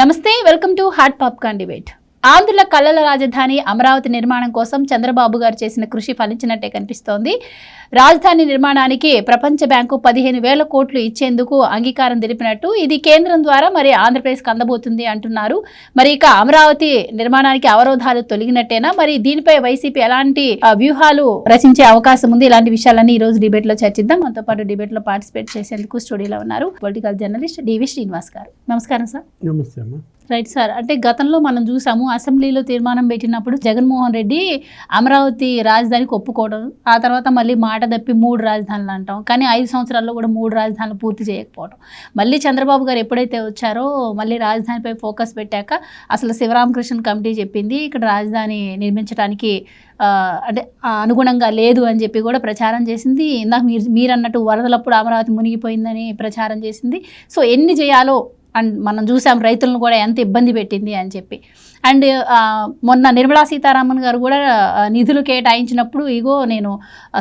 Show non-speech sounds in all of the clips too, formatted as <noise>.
నమస్తే welcome to hot popcorn debate. ఆంధ్రుల కళల రాజధాని అమరావతి నిర్మాణం కోసం చంద్రబాబు గారు చేసిన కృషి ఫలించినట్టే కనిపిస్తోంది. రాజధాని నిర్మాణానికి ప్రపంచ బ్యాంకు పదిహేను వేల కోట్లు ఇచ్చేందుకు అంగీకారం తెలిపినట్టు ఇది కేంద్రం ద్వారా మరి ఆంధ్రప్రదేశ్కి అందబోతుంది అంటున్నారు. మరి ఇక అమరావతి నిర్మాణానికి అవరోధాలు తొలగినట్టేనా? మరి దీనిపై వైసీపీ ఎలాంటి వ్యూహాలు రచించే అవకాశం ఉంది? ఇలాంటి విషయాలన్నీ ఈ రోజు డిబేట్లో చర్చిద్దాం. మనతో పాటు డిబేట్లో పార్టిసిపేట్ చేసేందుకు స్టూడియోలో ఉన్నారు పొలిటికల్ జర్నలిస్ట్ డివి శ్రీనివాస్ గారు. నమస్కారం సార్. నమస్తే రైట్ సార్ అంటే గతంలో మనం చూసాము అసెంబ్లీలో తీర్మానం పెట్టినప్పుడు జగన్మోహన్ రెడ్డి అమరావతి రాజధానికి ఒప్పుకోవడం ఆ తర్వాత మళ్ళీ మాట తప్పి మూడు రాజధానులు అంటాం కానీ ఐదు సంవత్సరాల్లో కూడా మూడు రాజధానులు పూర్తి చేయకపోవడం. మళ్ళీ చంద్రబాబు గారు ఎప్పుడైతే వచ్చారో మళ్ళీ రాజధానిపై ఫోకస్ పెట్టాక అసలు శివరామకృష్ణ కమిటీ చెప్పింది ఇక్కడ రాజధాని నిర్మించడానికి అంటే అనుగుణంగా లేదు అని చెప్పి కూడా ప్రచారం చేసింది. ఇందాక మీరు మీరు అన్నట్టు వరదలప్పుడు అమరావతి మునిగిపోయిందని ప్రచారం చేసింది. సో ఎన్ని చేయాలో అండ్ మనం చూసాం రైతులను కూడా ఎంత ఇబ్బంది పెట్టింది అని చెప్పి. అండ్ మొన్న నిర్మలా సీతారామన్ గారు కూడా నిధులు కేటాయించినప్పుడు ఇగో నేను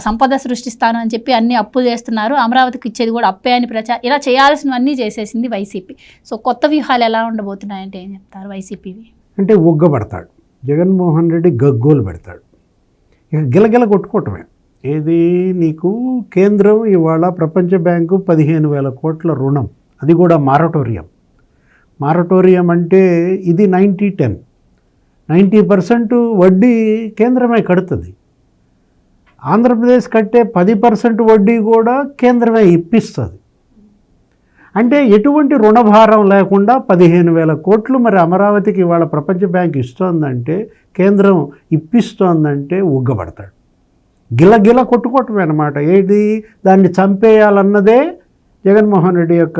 సంపద సృష్టిస్తాను అని చెప్పి అన్ని అప్పులు చేస్తున్నారు. అమరావతికి ఇచ్చేది కూడా అప్పే అని ప్రచారం ఇలా చేయాల్సినవన్నీ చేసేసింది వైసీపీ. సో కొత్త వ్యూహాలు ఎలా ఉండబోతున్నాయంటే ఏం చెప్తారు వైసీపీవి? అంటే ఉగ్గబడతాడు జగన్మోహన్ రెడ్డి గగ్గోలు పెడతాడు. ఇక గిలగిల కొట్టుకోవటమే. ఏది నీకు కేంద్రం ఇవాళ ప్రపంచ బ్యాంకు పదిహేను వేల కోట్ల రుణం. అది కూడా మారటోరియం. మారటోరియం అంటే ఇది నైంటీ టెన్. నైంటీ పర్సెంట్ వడ్డీ కేంద్రమే కడుతుంది. ఆంధ్రప్రదేశ్ కట్టే పది పర్సెంట్ వడ్డీ కూడా కేంద్రమే ఇప్పిస్తుంది. అంటే ఎటువంటి రుణభారం లేకుండా పదిహేను వేల కోట్లు మరి అమరావతికి ఇవాళ ప్రపంచ బ్యాంక్ ఇస్తోందంటే కేంద్రం ఇప్పిస్తోందంటే ఉగ్గబడతాడు. గిలగిల కొట్టుకోవటమే అనమాట ఏది? దాన్ని చంపేయాలన్నదే జగన్మోహన్ రెడ్డి యొక్క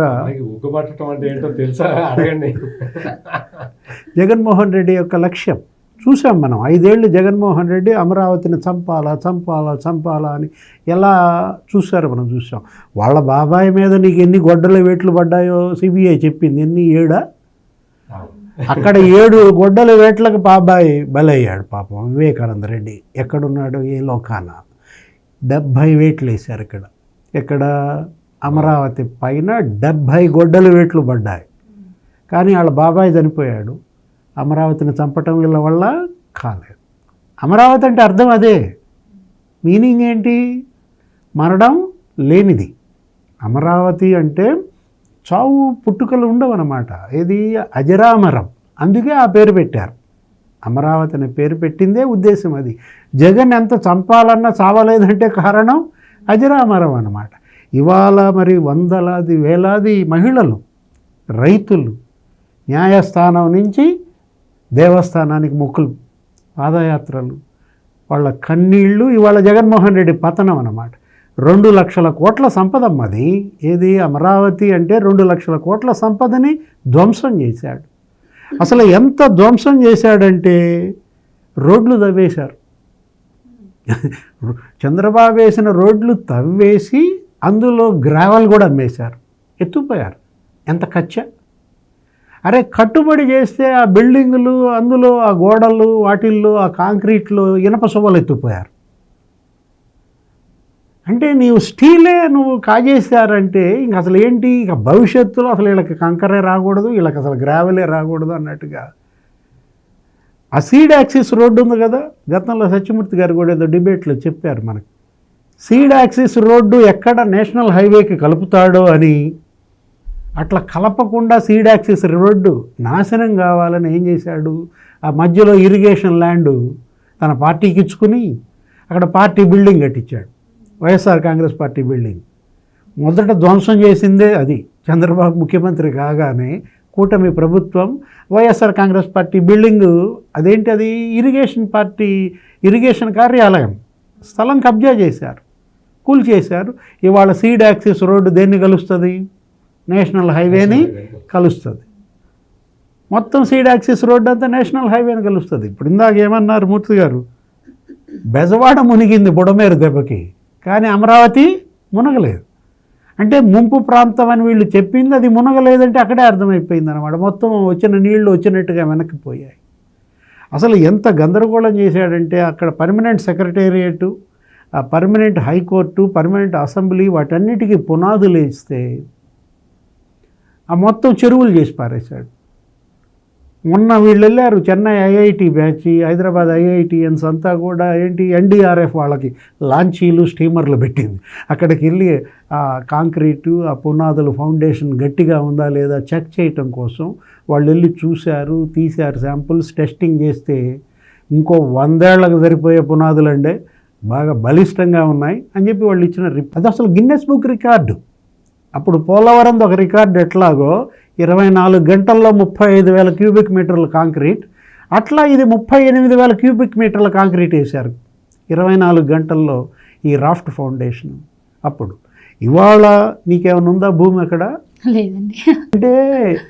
అంటే ఏంటో తెలుసా? అడగండి. జగన్మోహన్ రెడ్డి యొక్క లక్ష్యం. చూసాం మనం ఐదేళ్ళు జగన్మోహన్ రెడ్డి అమరావతిని చంపాలా చంపాలా చంపాలా అని ఎలా చూశారు మనం చూసాం. వాళ్ళ బాబాయ్ మీద నీకు ఎన్ని గొడ్డల వేట్లు పడ్డాయో సిబిఐ చెప్పింది ఎన్ని ఏడా? అక్కడ ఏడు గొడ్డల వేట్లకు బాబాయ్ బలయ్యాడు పాపం వివేకానంద రెడ్డి. ఎక్కడున్నాడు? ఏ లోకాన. డెబ్భై వేట్లు వేశారు ఇక్కడ. ఇక్కడ అమరావతి పైన డెబ్భై గొడ్డలు వేట్లు పడ్డాయి. కానీ వాళ్ళ బాబాయ్ చనిపోయాడు. అమరావతిని చంపటం వీళ్ళ వల్ల కాలేదు. అమరావతి అంటే అర్థం అదే. మీనింగ్ ఏంటి? మరణం లేనిది. అమరావతి అంటే చావు పుట్టుకలు ఉండవు ఇది అజరామరం. అందుకే ఆ పేరు పెట్టారు. అమరావతి అనే పేరు పెట్టిందే ఉద్దేశం అది. జగన్ ఎంత చంపాలన్నా చావలేదంటే కారణం అజరామరం అన్నమాట. ఇవాళ మరి వందలాది వేలాది మహిళలు రైతులు న్యాయస్థానం నుంచి దేవస్థానానికి మొక్కులు పాదయాత్రలు. వాళ్ళ కన్నీళ్ళు ఇవాళ జగన్మోహన్ రెడ్డి పతనం అన్నమాట. రెండు లక్షల కోట్ల సంపద అమ్మది ఏది అమరావతి అంటే రెండు లక్షల కోట్ల సంపదని ధ్వంసం చేశాడు. అసలు ఎంత ధ్వంసం చేశాడంటే రోడ్లు తవ్వేశారు. చంద్రబాబు వేసిన రోడ్లు తవ్వేసి అందులో గ్రావెల్ కూడా అమ్మేశారు. ఎత్తుపోయారు ఎంత ఖర్చ? అరే కట్టుబడి చేస్తే ఆ బిల్డింగులు అందులో ఆ గోడలు వాటిల్లో ఆ కాంక్రీట్లు ఇనప సువ్వలు ఎత్తుపోయారు అంటే నీవు స్టీలే నువ్వు కాజేశారంటే ఇంక అసలు ఏంటి? ఇక భవిష్యత్తులో అసలు వీళ్ళకి కంకరే రాకూడదు వీళ్ళకి అసలు గ్రావెలే రాకూడదు అన్నట్టుగా. ఆ సీడ్ యాక్సిస్ రోడ్డు ఉంది కదా? గతంలో సత్యమూర్తి గారు కూడా ఏదో డిబేట్లో చెప్పారు మనకి. సీడ్ యాక్సిస్ రోడ్డు ఎక్కడ నేషనల్ హైవేకి కలుపుతాడో అని అట్లా కలపకుండా సీడ్ యాక్సిస్ రోడ్డు నాశనం కావాలని ఏం చేశాడు? ఆ మధ్యలో ఇరిగేషన్ ల్యాండ్ తన పార్టీకి ఇచ్చుకుని అక్కడ పార్టీ బిల్డింగ్ కట్టించాడు. YSR Congress party building. మొదట ధ్వంసం చేసిందే అది. చంద్రబాబు ముఖ్యమంత్రి కాగానే కూటమి ప్రభుత్వం వైఎస్ఆర్ కాంగ్రెస్ పార్టీ బిల్డింగు అదేంటి అది? ఇరిగేషన్ పార్టీ ఇరిగేషన్ కార్యాలయం. స్థలం కబ్జా చేశారు. కూల్ చేశారు. ఇవాళ సీడ్ యాక్సిస్ రోడ్డు దేన్ని కలుస్తుంది? నేషనల్ హైవేని కలుస్తుంది. మొత్తం సీడ్ యాక్సిస్ రోడ్డు అంతా నేషనల్ హైవేని కలుస్తుంది. ఇప్పుడు ఇందాక ఏమన్నారు మూర్తి గారు? బెజవాడ మునిగింది బుడమేరు దెబ్బకి. కానీ అమరావతి మునగలేదు. అంటే ముంపు ప్రాంతం అని వీళ్ళు చెప్పింది అది మునగలేదంటే అక్కడే అర్థమైపోయింది అనమాట మొత్తం వచ్చిన నీళ్ళు వచ్చినట్టుగా వెనక్కిపోయాయి అసలు ఎంత గందరగోళం చేశాడంటే అక్కడ పర్మనెంట్ సెక్రటేరియట్ ఆ permanent high court permanent assembly వాటన్నిటికీ పునాదులు వేస్తే ఆ మొత్తం చెరువులు చేసి పారేశాడు. మొన్న వీళ్ళు వెళ్ళారు Chennai IIT batch Hyderabad IITians అంతా కూడా ఏంటి ఎన్డీఆర్ఎఫ్ వాళ్ళకి లాంచీలు స్టీమర్లు పెట్టింది. అక్కడికి వెళ్ళి ఆ కాంక్రీటు ఆ పునాదులు ఫౌండేషన్ గట్టిగా ఉందా లేదా చెక్ చేయటం కోసం వాళ్ళు వెళ్ళి చూశారు తీశారు శాంపుల్స్ టెస్టింగ్ చేస్తే ఇంకో వందేళ్ళకు సరిపోయే పునాదులు అండి బాగా బలిష్టంగా ఉన్నాయి అని చెప్పి వాళ్ళు ఇచ్చిన రిప్ అది అసలు గిన్నెస్ బుక్ రికార్డు. అప్పుడు పోలవరం ఒక రికార్డు ఎట్లాగో ఇరవై నాలుగు గంటల్లో ముప్పై ఐదు వేల క్యూబిక్ మీటర్ల కాంక్రీట్ అట్లా ఇది ముప్పై ఎనిమిది వేల క్యూబిక్ మీటర్ల కాంక్రీట్ వేశారు. ఇరవై నాలుగు గంటల్లో ఈ రాఫ్ట్ ఫౌండేషన్. అప్పుడు ఇవాళ నీకేమైనా ఉందా భూమి అక్కడ? లేదండి. అంటే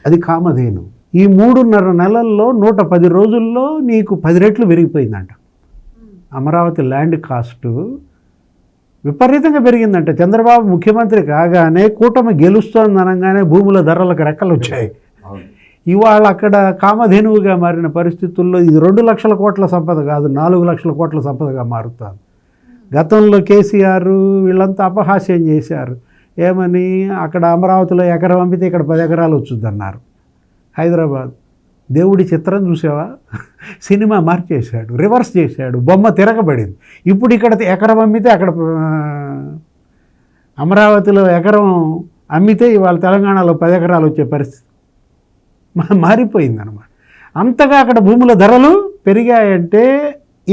అది కామధేను. ఈ మూడున్నర నెలల్లో నూట పది రోజుల్లో నీకు పది రెట్లు పెరిగిపోయిందంట అమరావతి ల్యాండ్ కాస్ట్ విపరీతంగా పెరిగిందంట. చంద్రబాబు ముఖ్యమంత్రి కాగానే కూటమి గెలుస్తోంది అనగానే భూముల ధరలకు రెక్కలు వచ్చాయి. ఇవాళ అక్కడ కామధేనువుగా మారిన పరిస్థితుల్లో ఇది రెండు లక్షల కోట్ల సంపద కాదు నాలుగు లక్షల కోట్ల సంపదగా మారుతుంది. గతంలో కేసీఆర్ వీళ్ళంతా అపహాస్యం చేశారు. ఏమని అక్కడ అమరావతిలో ఎకరం పంపితే ఇక్కడ పది ఎకరాలు వచ్చుద్దన్నారు. హైదరాబాద్. దేవుడి చిత్రం చూసావా? సినిమా మార్చేశాడు రివర్స్ చేశాడు బొమ్మ తిరగబడింది. ఇప్పుడు ఇక్కడ ఎకరం అమ్మితే అక్కడ అమరావతిలో ఎకరం అమ్మితే ఇవాళ తెలంగాణలో పది ఎకరాలు వచ్చే పరిస్థితి. మారిపోయిందనమాట అంతగా అక్కడ భూముల ధరలు పెరిగాయంటే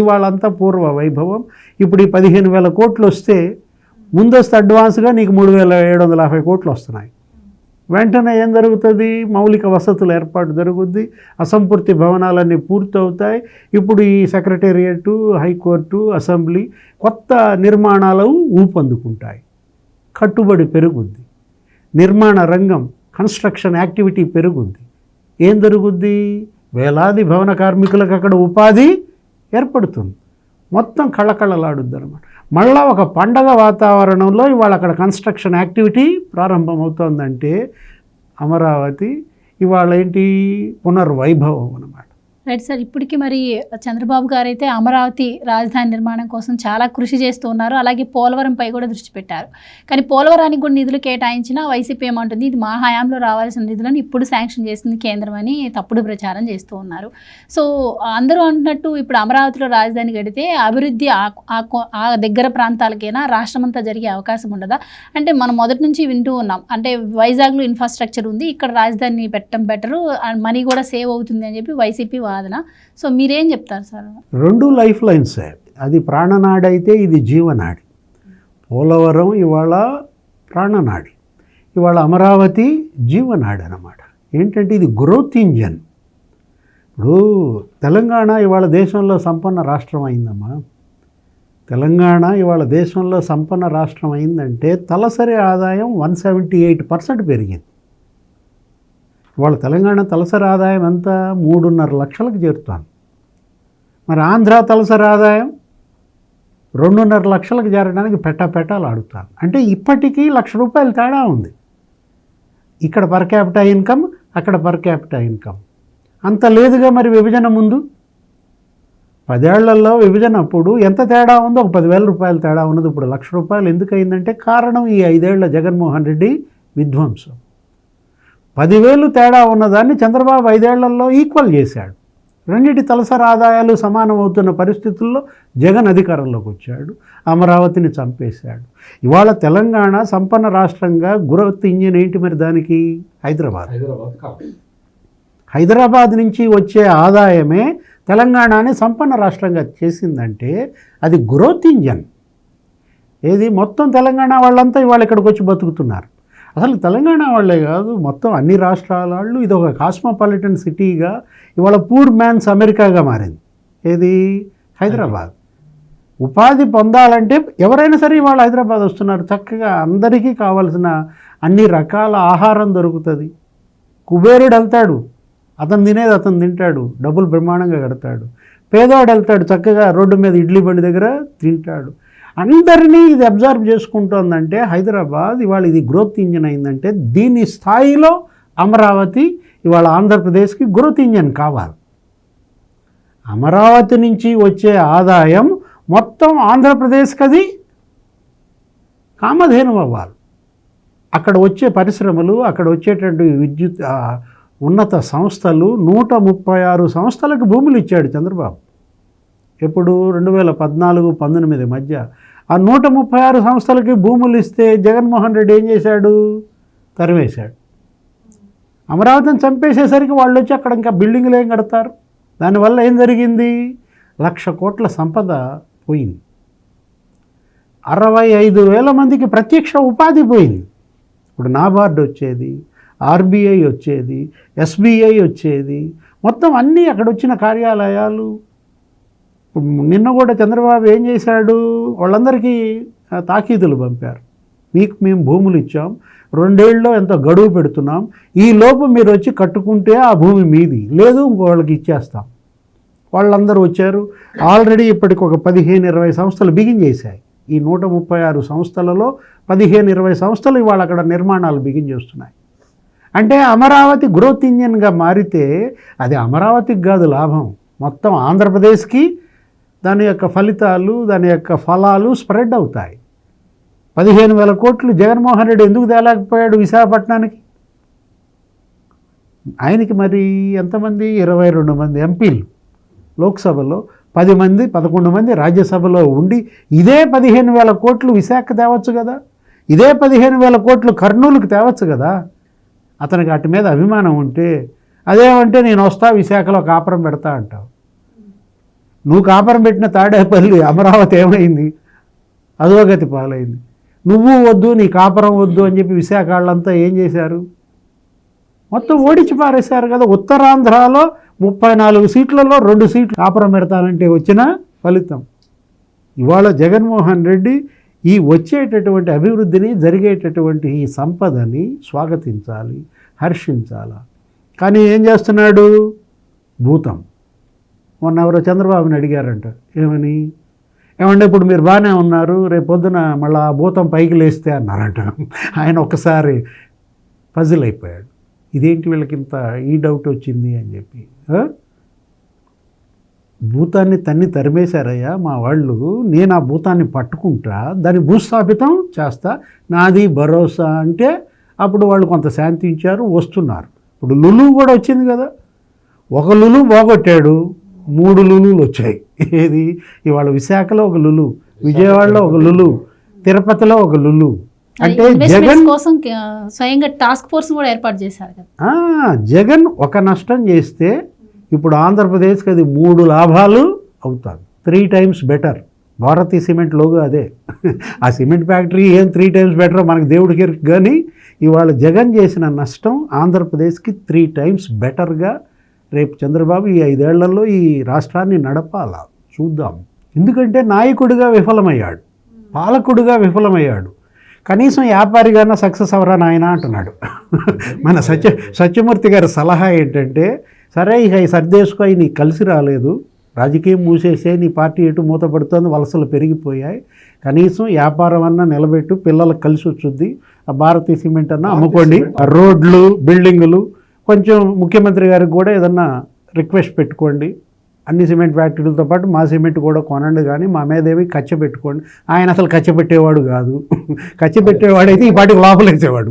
ఇవాళంతా పూర్వ వైభవం. ఇప్పుడు ఈ పదిహేను వేల కోట్లు వస్తే ముందస్తు అడ్వాన్స్గా నీకు మూడు వేల ఏడు వందల యాభై కోట్లు వస్తున్నాయి. వెంటనే ఏం జరుగుతుంది? మౌలిక వసతుల ఏర్పాటు జరుగుద్ది. అసంపూర్తి భవనాలన్నీ పూర్తవుతాయి. ఇప్పుడు ఈ సెక్రటేరియట్ హైకోర్టు అసెంబ్లీ కొత్త నిర్మాణాలు ఊపందుకుంటాయి. కట్టుబడి పెరుగుద్ది. నిర్మాణ రంగం కన్స్ట్రక్షన్ యాక్టివిటీ పెరుగుద్ది. ఏం జరుగుద్ది? వేలాది భవన కార్మికులకు అక్కడ ఉపాధి ఏర్పడుతుంది. మొత్తం కళ్ళకళ్ళలాడుద్ది అనమాట మళ్ళా ఒక పండగ వాతావరణంలో ఇవాళ అక్కడ కన్స్ట్రక్షన్ యాక్టివిటీ ప్రారంభమవుతోందంటే అమరావతి ఇవాళ ఏంటి? పునర్వైభవం అనమాట రైట్ సార్ ఇప్పటికి మరి చంద్రబాబు గారు అయితే అమరావతి రాజధాని నిర్మాణం కోసం చాలా కృషి చేస్తూ ఉన్నారు. అలాగే పోలవరంపై కూడా దృష్టి పెట్టారు. కానీ పోలవరానికి కూడా నిధులు కేటాయించినా వైసీపీ ఏమంటుంది ఇది మా హయాంలో రావాల్సిన నిధులను ఇప్పుడు శాంక్షన్ చేసింది కేంద్రం అని తప్పుడు ప్రచారం చేస్తూ ఉన్నారు. సో అందరూ అంటున్నట్టు ఇప్పుడు అమరావతిలో రాజధాని కడితే అభివృద్ధి ఆ దగ్గర ప్రాంతాలకైనా రాష్ట్రమంతా జరిగే అవకాశం ఉండదా? అంటే మనం మొదటి నుంచి వింటూ ఉన్నాం. అంటే వైజాగ్లో ఇన్ఫ్రాస్ట్రక్చర్ ఉంది ఇక్కడ రాజధాని పెట్టడం బెటరు మనీ కూడా సేవ్ అవుతుంది అని చెప్పి వైసీపీ వాదన. సో మీరేం చెప్తారు సార్? రెండు లైఫ్ లైన్స్. అది ప్రాణనాడైతే అయితే ఇది జీవనాడి. పోలవరం ఇవాళ ప్రాణనాడి. ఇవాళ అమరావతి జీవనాడి అన్నమాట ఏంటంటే ఇది గ్రోత్ ఇంజన్. ఇప్పుడు తెలంగాణ ఇవాళ దేశంలో సంపన్న రాష్ట్రం అయిందమ్మా. తెలంగాణ ఇవాళ దేశంలో సంపన్న రాష్ట్రం అయిందంటే తలసరి ఆదాయం వన్ సెవెంటీ ఎయిట్ పర్సెంట్ పెరిగింది. ఇవాళ తెలంగాణ తలసరి ఆదాయం ఎంత? మూడున్నర లక్షలకు చేరుతోంది. మరి ఆంధ్ర తలసరి ఆదాయం రెండున్నర లక్షలకు చేరడానికి పెట్టా పెట్టాలు అడుగుతాను అంటే ఇప్పటికీ లక్ష రూపాయలు తేడా ఉంది. ఇక్కడ పర్ క్యాపిటా ఇన్కమ్ అక్కడ పర్ క్యాపిటా ఇన్కమ్ అంత లేదుగా మరి విభజన ముందు? పదేళ్ళలో విభజన అప్పుడు ఎంత తేడా ఉందో? ఒక పదివేల రూపాయలు తేడా ఉన్నది. ఇప్పుడు లక్ష రూపాయలు ఎందుకు అయిందంటే కారణం ఈ ఐదేళ్ళ జగన్మోహన్ రెడ్డి విధ్వంసం. పదివేలు తేడా ఉన్నదాన్ని చంద్రబాబు ఐదేళ్ళలో ఈక్వల్ చేశాడు. రెండింటి తలసరి ఆదాయాలు సమానం అవుతున్న పరిస్థితుల్లో జగన్ అధికారంలోకి వచ్చాడు. అమరావతిని చంపేశాడు. ఇవాళ తెలంగాణ సంపన్న రాష్ట్రంగా గురవత్ ఇంజిన్ ఏంటి మరి దానికి? హైదరాబాద్. హైదరాబాద్ నుంచి వచ్చే ఆదాయమే తెలంగాణని సంపన్న రాష్ట్రంగా చేసిందంటే అది గ్రోత్ ఇంజన్. ఏది? మొత్తం తెలంగాణ వాళ్ళంతా ఇవాళ ఇక్కడికి వచ్చి బతుకుతున్నారు. అసలు తెలంగాణ వాళ్ళే కాదు మొత్తం అన్ని రాష్ట్రాల వాళ్ళు ఇది ఒక కాస్మోపాలిటన్ సిటీగా ఇవాళ పూర్ మ్యాన్స్ అమెరికాగా మారింది. ఏది? హైదరాబాద్. ఉపాధి పొందాలంటే ఎవరైనా సరే ఇవాళ హైదరాబాద్ వస్తున్నారు. చక్కగా అందరికీ కావాల్సిన అన్ని రకాల ఆహారం దొరుకుతుంది. కుబేరుడు వెళ్తాడు. అతను తినేది అతను తింటాడు. డబ్బులు బ్రహ్మాండంగా కడతాడు. పేదవాడు వెళ్తాడు. చక్కగా రోడ్డు మీద ఇడ్లీ బండి దగ్గర తింటాడు. అందరినీ ఇది అబ్జర్వ్ చేసుకుంటోందంటే హైదరాబాద్ ఇవాళ ఇది గ్రోత్ ఇంజన్ అయిందంటే దీని స్థాయిలో అమరావతి ఇవాళ ఆంధ్రప్రదేశ్కి గ్రోత్ ఇంజన్ కావాలి. అమరావతి నుంచి వచ్చే ఆదాయం మొత్తం ఆంధ్రప్రదేశ్కి అది కామధేను అవ్వాలి. అక్కడ వచ్చే పరిశ్రమలు అక్కడ వచ్చేటువంటి విద్యుత్ ఉన్నత సంస్థలు నూట ముప్పై ఆరు సంస్థలకు భూములు ఇచ్చాడు చంద్రబాబు. ఎప్పుడు రెండు వేల పద్నాలుగు పంతొమ్మిది మధ్య. ఆ నూట ముప్పై ఆరు సంస్థలకి భూములు ఇస్తే జగన్మోహన్ రెడ్డి ఏం చేశాడు? తరివేశాడు అమరావతిని చంపేసేసరికి వాళ్ళు వచ్చి అక్కడ ఇంకా బిల్డింగ్లు ఏం కడతారు? దానివల్ల ఏం జరిగింది? లక్ష కోట్ల సంపద పోయింది. అరవై ఐదు వేల మందికి ప్రత్యక్ష ఉపాధి పోయింది. ఇప్పుడు నాబార్డు వచ్చేది ఆర్బీఐ వచ్చేది ఎస్బీఐ వచ్చేది మొత్తం అన్నీ అక్కడ వచ్చిన కార్యాలయాలు ఇప్పుడు నిన్న కూడా చంద్రబాబు ఏం చేశాడు? వాళ్ళందరికీ తాకీదులు పంపారు. మీకు మేము భూములు ఇచ్చాం. రెండేళ్ళలో ఎంతో గడువు పెడుతున్నాం. ఈ లోపు మీరు వచ్చి కట్టుకుంటే ఆ భూమి మీది. లేదు ఇంకోళ్ళకి ఇచ్చేస్తాం. వాళ్ళందరూ వచ్చారు. ఆల్రెడీ ఇప్పటికి ఒక పదిహేను ఇరవై సంస్థలు బిగిన్ చేశాయి. ఈ నూట ముప్పై ఆరు సంస్థలలో పదిహేను ఇరవై సంస్థలు ఇవాళ అక్కడ నిర్మాణాలు బిగిన్ చేస్తున్నాయి. అంటే అమరావతి గ్రోత్ ఇంజిన్గా మారితే అది అమరావతికి కాదు లాభం. మొత్తం ఆంధ్రప్రదేశ్కి దాని యొక్క ఫలితాలు దాని యొక్క ఫలాలు స్ప్రెడ్ అవుతాయి. పదిహేను వేల కోట్లు జగన్మోహన్ రెడ్డి ఎందుకు తేలేకపోయాడు విశాఖపట్నానికి? ఆయనకి మరి ఎంతమంది? ఇరవై రెండు మంది ఎంపీలు. లోక్సభలో పది మంది పదకొండు మంది రాజ్యసభలో ఉండి ఇదే పదిహేను వేల కోట్లు విశాఖ తేవచ్చు కదా? ఇదే పదిహేను వేల కోట్లు కర్నూలుకి తేవచ్చు కదా? అతనికి వాటి మీద అభిమానం ఉంటే అదేమంటే నేను వస్తా విశాఖలో కాపురం పెడతా అంటావు. నువ్వు కాపురం పెట్టిన తాడేపల్లి అమరావతి ఏమైంది? అధోగతి పాలైంది. నువ్వు వద్దు నీ కాపురం వద్దు అని చెప్పి విశాఖ వాళ్ళంతా ఏం చేశారు? మొత్తం ఓడించి పారేశారు కదా. ఉత్తరాంధ్రలో ముప్పై నాలుగు సీట్లలో రెండు సీట్లు కాపురం పెడతానంటే వచ్చిన ఫలితం. ఇవాళ జగన్మోహన్ రెడ్డి ఈ వచ్చేటటువంటి అభివృద్ధిని జరిగేటటువంటి ఈ సంపదని స్వాగతించాలి హర్షించాలి. కానీ ఏం చేస్తున్నాడు? భూతం. మొన్న ఎవరో చంద్రబాబుని అడిగారంట. ఏమని? ఏమంటే ఇప్పుడు మీరు బాగానే ఉన్నారు రేపు పొద్దున మళ్ళీ ఆ భూతం పైకి లేస్తే అన్నారంట. ఆయన ఒక్కసారి పజిల్ అయిపోయాడు. ఇదేంటి వీళ్ళకి ఇంత ఈ డౌట్ వచ్చింది అని చెప్పి భూతాన్ని తన్ని తరిమేశారయ్యా మా వాళ్ళు నేను ఆ భూతాన్ని పట్టుకుంటా దాన్ని భూస్థాపితం చేస్తా నాది భరోసా అంటే అప్పుడు వాళ్ళు కొంత శాంతించారు వస్తున్నారు. ఇప్పుడు లులు కూడా వచ్చింది కదా. ఒక లులు పోగొట్టాడు. మూడు లులులు వచ్చాయి. ఏది? ఇవాళ విశాఖలో ఒక లులు విజయవాడలో ఒక లులు తిరుపతిలో ఒక లులు. అంటే జగన్ కోసం స్వయంగా టాస్క్ ఫోర్స్ కూడా ఏర్పాటు చేశారు జగన్ ఒక నష్టం చేస్తే ఇప్పుడు ఆంధ్రప్రదేశ్కి అది మూడు లాభాలు అవుతుంది three times better Bharathi cement logo అదే. ఆ సిమెంట్ ఫ్యాక్టరీ ఏం త్రీ టైమ్స్ బెటర్ మనకు దేవుడికి కానీ ఇవాళ జగన్ చేసిన నష్టం ఆంధ్రప్రదేశ్కి త్రీ టైమ్స్ బెటర్గా రేపు చంద్రబాబు ఈ ఐదేళ్ళలో ఈ రాష్ట్రాన్ని నడపాల. చూద్దాం. ఎందుకంటే నాయకుడిగా విఫలమయ్యాడు. పాలకుడిగా విఫలమయ్యాడు. కనీసం వ్యాపారిగానే సక్సెస్ అవరా నాయన అంటున్నాడు. మన సత్య సత్యమూర్తి గారి సలహా ఏంటంటే సరే ఇక సర్దేసుకో అయి నీకు కలిసి రాలేదు. రాజకీయం మూసేసే నీ పార్టీ ఎటు మూతపడుతోంది వలసలు పెరిగిపోయాయి. కనీసం వ్యాపారం అన్నా నిలబెట్టు పిల్లలకు కలిసి వచ్చుద్ది. ఆ భారతీయ సిమెంట్ అన్నా అమ్ముకోండి. రోడ్లు బిల్డింగులు కొంచెం ముఖ్యమంత్రి గారికి కూడా ఏదన్నా రిక్వెస్ట్ పెట్టుకోండి. అన్ని సిమెంట్ ఫ్యాక్టరీలతో పాటు మా సిమెంట్ కూడా కొనండి కానీ మా మీద ఏమి కచ్చ పెట్టుకోండి. ఆయన అసలు కచ్చ పెట్టేవాడు కాదు. <laughs> కచ్చ పెట్టేవాడైతే ఈ పాటికి లోపలేసేవాడు.